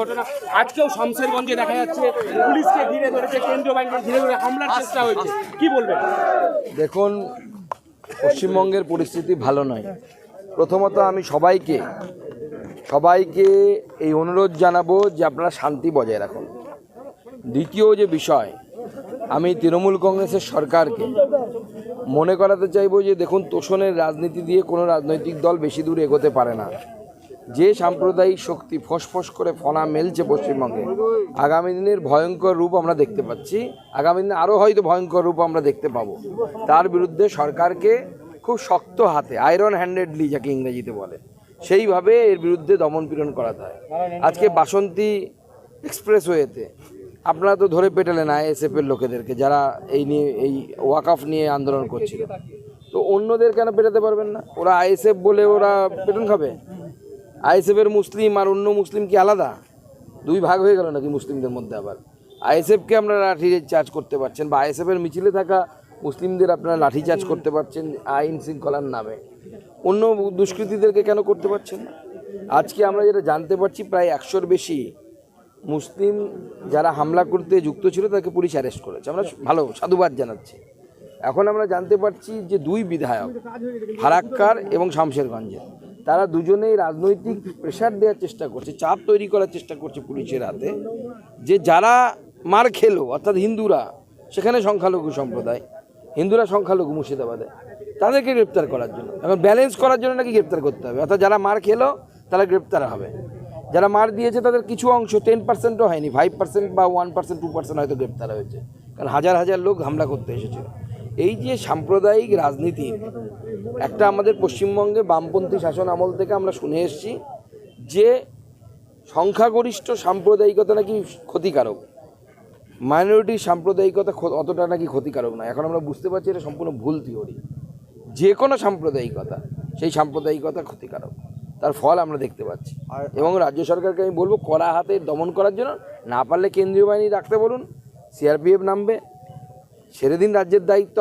ঘটনা। আজকেও দেখা যাচ্ছে পুলিশকে ঘিরে ধরেছে কেন্দ্রীয় বাহিনীকে ঘিরে ধরে হামলার চেষ্টা হয়েছে। কি বলবেন? দেখুন পশ্চিমবঙ্গের পরিস্থিতি ভালো নয়। প্রথমত আমি সবাইকে সবাইকে এই অনুরোধ জানাব যে আপনারা শান্তি বজায় রাখুন। দ্বিতীয় যে বিষয় আমি তৃণমূল কংগ্রেসের সরকারকে মনে করাতে চাইব যে দেখুন তোষণের রাজনীতি দিয়ে কোনো রাজনৈতিক দল বেশি দূর এগোতে পারে না। যে সাম্প্রদায়িক শক্তি ফসফস করে ফনা মেলছে পশ্চিমবঙ্গে, আগামী দিনের ভয়ঙ্কর রূপ আমরা দেখতে পাচ্ছি। আগামী দিনে আরও হয়তো ভয়ঙ্কর রূপ আমরা দেখতে পাবো। তার বিরুদ্ধে সরকারকে খুব শক্ত হাতে আয়রন হ্যান্ডেডলি যাকে ইংরেজিতে বলে, সেইভাবে এর বিরুদ্ধে দমন পীড়ন করাতে হয়। আজকে বাসন্তী এক্সপ্রেসওয়েতে, আপনারা তো ধরে পেটালেন আইএসএফ এর লোকেদেরকে, যারা এই নিয়ে, এই ওয়াকআফ নিয়ে আন্দোলন করছিল। তো অন্যদের কেন পেটাতে পারবেন না? ওরা আইএসএফ বলে ওরা পেটন খাবে? আইএসএফ এর মুসলিম আর অন্য মুসলিম কি আলাদা? দুই ভাগ হয়ে গেল নাকি মুসলিমদের মধ্যে আবার? আইএসএফকে আপনারা লাঠি চার্জ করতে পারছেন বা আইএসএফ এর মিছিলে থাকা মুসলিমদের আপনারা লাঠি চার্জ করতে পারছেন আইন শৃঙ্খলার নামে। অন্য দুষ্কৃতীদেরকে কেন করতে পারছেন? আজকে আমরা যেটা জানতে পারছি, প্রায় একশোর বেশি মুসলিম যারা হামলা করতে যুক্ত ছিল তাকে পুলিশ অ্যারেস্ট করেছে। আমরা ভালো সাধুবাদ জানাচ্ছি। এখন আমরা জানতে পারছি যে দুই বিধায়ক, ফারাক্কার এবং শামশেরগঞ্জের, তারা দুজনেই রাজনৈতিক প্রেশার দেওয়ার চেষ্টা করছে, চাপ তৈরি করার চেষ্টা করছে পুলিশের হাতে, যে যারা মার খেলো, অর্থাৎ হিন্দুরা, সেখানে সংখ্যালঘু সম্প্রদায়, হিন্দুরা সংখ্যালঘু মুর্শিদাবাদে, তাদেরকে গ্রেপ্তার করার জন্য। এখন ব্যালেন্স করার জন্য নাকি গ্রেপ্তার করতে হবে? অর্থাৎ যারা মার খেলো, তারা গ্রেপ্তার হবে। যারা মার দিয়েছে, তাদের কিছু অংশ টেন পার্সেন্টও হয়নি ফাইভ পার্সেন্ট বা ওয়ান পার্সেন্ট টু পার্সেন্ট হয়তো গ্রেপ্তার হয়েছে। কারণ হাজার হাজার লোক হামলা করতে এসেছিল। এই যে সাম্প্রদায়িক রাজনীতি একটা আমাদের পশ্চিমবঙ্গে বামপন্থী শাসন আমল থেকে আমরা শুনে এসেছি যে সংখ্যাগরিষ্ঠ সাম্প্রদায়িকতা নাকি ক্ষতিকারক। মাইনরিটি সাম্প্রদায়িকতা অতটা নাকি ক্ষতিকারক না এখন আমরা বুঝতে পারছি এটা সম্পূর্ণ ভুল থিওরি। যে কোনো সাম্প্রদায়িকতা সেই সাম্প্রদায়িকতা ক্ষতিকারক। তার ফল আমরা দেখতে পাচ্ছি। এবং রাজ্য সরকারকে আমি বলব কড়া হাতে দমন করার জন্য না পারলে কেন্দ্রীয় বাহিনী রাখতে বলুন সিআরপিএফ নামবে ছেড়ে দিন রাজ্যের দায়িত্ব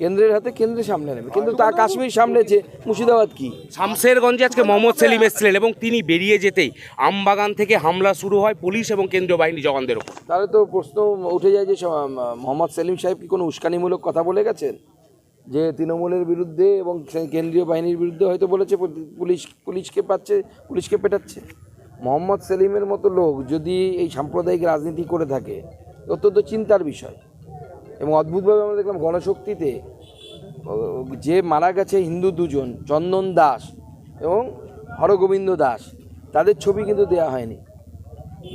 কেন্দ্রের হাতে কেন্দ্রে সামলে নেবে। কিন্তু তা কাশ্মীর সামলেছে মুর্শিদাবাদ কি? শামসেরগঞ্জে আজকে মোহাম্মদ সেলিম এসেছিলেন এবং তিনি বেরিয়ে যেতেই আমবাগান থেকে হামলা শুরু হয় পুলিশ এবং কেন্দ্রীয় বাহিনী জওয়ানদের ওপর। তাহলে তো প্রশ্ন উঠে যায় যে মোহাম্মদ সেলিম সাহেব কি কোনো উস্কানিমূলক কথা বলে গেছেন? যে তৃণমূলের বিরুদ্ধে এবং কেন্দ্রীয় বাহিনীর বিরুদ্ধে হয়তো বলেছে পুলিশ পুলিশকে পাচ্ছে পুলিশকে পেটাচ্ছে। মোহাম্মদ সেলিমের মতো লোক যদি এই সাম্প্রদায়িক রাজনীতি করে থাকে অত্যন্ত চিন্তার বিষয়। এবং অদ্ভুতভাবে আমরা দেখলাম গণশক্তিতে, যে মারা গেছে হিন্দু দুজন, চন্দন দাস এবং হরগোবিন্দ দাস, তাদের ছবি কিন্তু দেয়া হয়নি।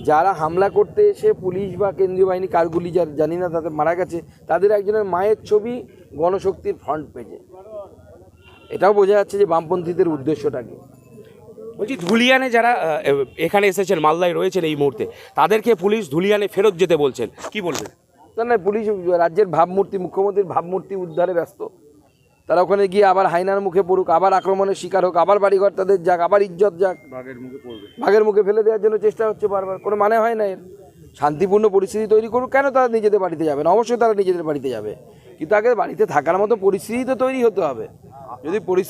যারা হামলা করতে এসে পুলিশ বা কেন্দ্রীয় বাহিনী কারগুলি যার জানি না তাদের মারা গেছে, তাদের একজনের মায়ের ছবি গণশক্তির ফ্রন্ট পেজে এটাও বোঝা যাচ্ছে যে বামপন্থীদের উদ্দেশ্যটা কি। বলছি, ধুলিয়ানে যারা এখানে এসেছেন, মালদায় রয়েছেন এই মুহূর্তে, তাদেরকে পুলিশ ধুলিয়ানে ফেরত যেতে বলছেন, কি বলবেন? না পুলিশ রাজ্যের ভাবমূর্তি মুখ্যমন্ত্রীর ভাবমূর্তি উদ্ধারে ব্যস্ত। তারা ওখানে গিয়ে আবার হাইনার মুখে পড়ুক আবার আক্রমণের শিকার হোক আবার বাড়িঘর তাদের যাক আবার ইজ্জত যাক। বাঘের মুখে ফেলে দেওয়ার জন্য চেষ্টা হচ্ছে বারবার কোনো মানে হয় না এর। শান্তিপূর্ণ পরিস্থিতি তৈরি করুক কেন তারা নিজেদের বাড়িতে যাবে না? অবশ্যই তারা নিজেদের বাড়িতে যাবে। কিন্তু আগে বাড়িতে থাকার মতো পরিস্থিতি তো তৈরি হতে হবে। যদি পরিস্থিতি